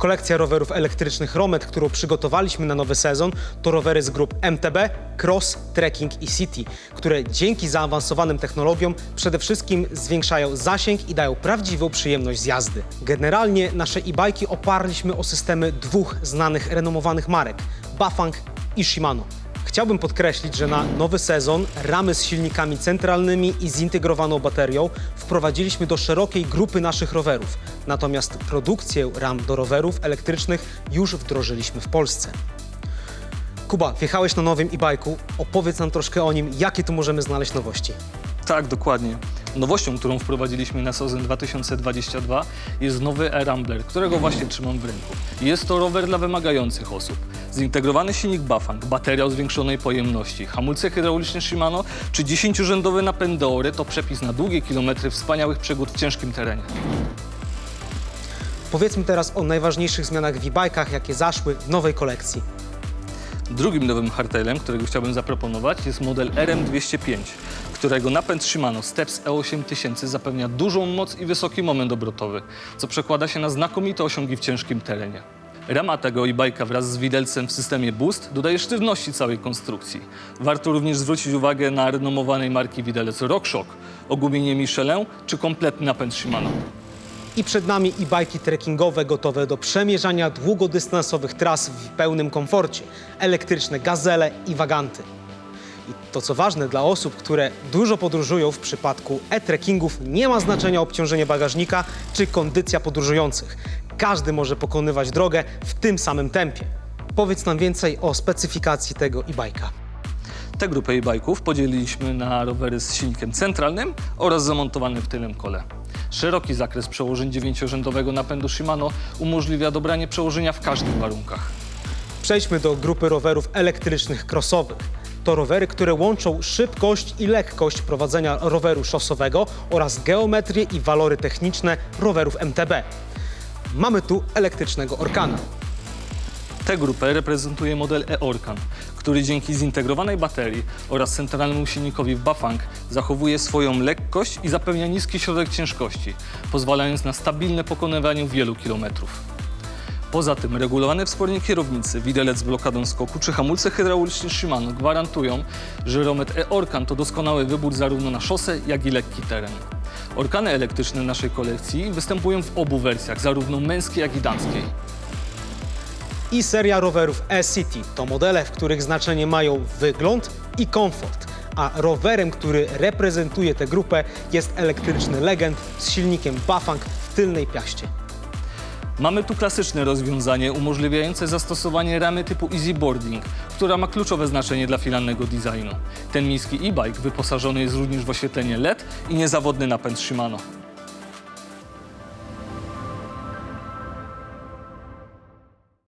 Kolekcja rowerów elektrycznych Romet, którą przygotowaliśmy na nowy sezon, to rowery z grup MTB, Cross, Trekking i City, które dzięki zaawansowanym technologiom przede wszystkim zwiększają zasięg i dają prawdziwą przyjemność z jazdy. Generalnie nasze e-bajki oparliśmy o systemy dwóch znanych, renomowanych marek Bafang i Shimano. Chciałbym podkreślić, że na nowy sezon ramy z silnikami centralnymi i zintegrowaną baterią wprowadziliśmy do szerokiej grupy naszych rowerów. Natomiast produkcję ram do rowerów elektrycznych już wdrożyliśmy w Polsce. Kuba, wjechałeś na nowym e-bike'u. Opowiedz nam troszkę o nim, jakie tu możemy znaleźć nowości. Tak, dokładnie. Nowością, którą wprowadziliśmy na sezon 2022 jest nowy e-Rambler, którego właśnie trzymam w ręku. Jest to rower dla wymagających osób. Zintegrowany silnik Bafang, bateria o zwiększonej pojemności, hamulce hydrauliczne Shimano czy 10-rzędowy napęd Deore to przepis na długie kilometry wspaniałych przygód w ciężkim terenie. Powiedzmy teraz o najważniejszych zmianach w e-bike'ach, jakie zaszły w nowej kolekcji. Drugim nowym hardtailem, którego chciałbym zaproponować jest model RM205, którego napęd Shimano Steps E8000 zapewnia dużą moc i wysoki moment obrotowy, co przekłada się na znakomite osiągi w ciężkim terenie. Rama tego e-bike'a wraz z widelcem w systemie Boost dodaje sztywności całej konstrukcji. Warto również zwrócić uwagę na renomowanej marki widelec RockShox, ogumienie Michelin czy kompletny napęd Shimano. I przed nami e-bajki trekkingowe gotowe do przemierzania długodystansowych tras w pełnym komforcie. Elektryczne gazele i waganty. I to co ważne dla osób, które dużo podróżują w przypadku e-trekkingów nie ma znaczenia obciążenie bagażnika czy kondycja podróżujących. Każdy może pokonywać drogę w tym samym tempie. Powiedz nam więcej o specyfikacji tego e-bajka. Tę grupę e-bike'ów podzieliliśmy na rowery z silnikiem centralnym oraz zamontowanym w tylnym kole. Szeroki zakres przełożeń dziewięciorzędowego napędu Shimano umożliwia dobranie przełożenia w każdych warunkach. Przejdźmy do grupy rowerów elektrycznych crossowych. To rowery, które łączą szybkość i lekkość prowadzenia roweru szosowego oraz geometrię i walory techniczne rowerów MTB. Mamy tu elektrycznego Orkana. Tę grupę reprezentuje model e-Orkan, który dzięki zintegrowanej baterii oraz centralnemu silnikowi w Bafang zachowuje swoją lekkość i zapewnia niski środek ciężkości, pozwalając na stabilne pokonywanie wielu kilometrów. Poza tym regulowane wspornie kierownicy, widelec z blokadą skoku czy hamulce hydrauliczne Shimano gwarantują, że Romet e-Orkan to doskonały wybór zarówno na szosę, jak i lekki teren. Orkany elektryczne naszej kolekcji występują w obu wersjach, zarówno męskiej, jak i damskiej. I seria rowerów e-City to modele, w których znaczenie mają wygląd i komfort. A rowerem, który reprezentuje tę grupę jest elektryczny Legend z silnikiem Bafang w tylnej piaście. Mamy tu klasyczne rozwiązanie umożliwiające zastosowanie ramy typu Easy Boarding, która ma kluczowe znaczenie dla finalnego designu. Ten miejski e-bike wyposażony jest również w oświetlenie LED i niezawodny napęd Shimano.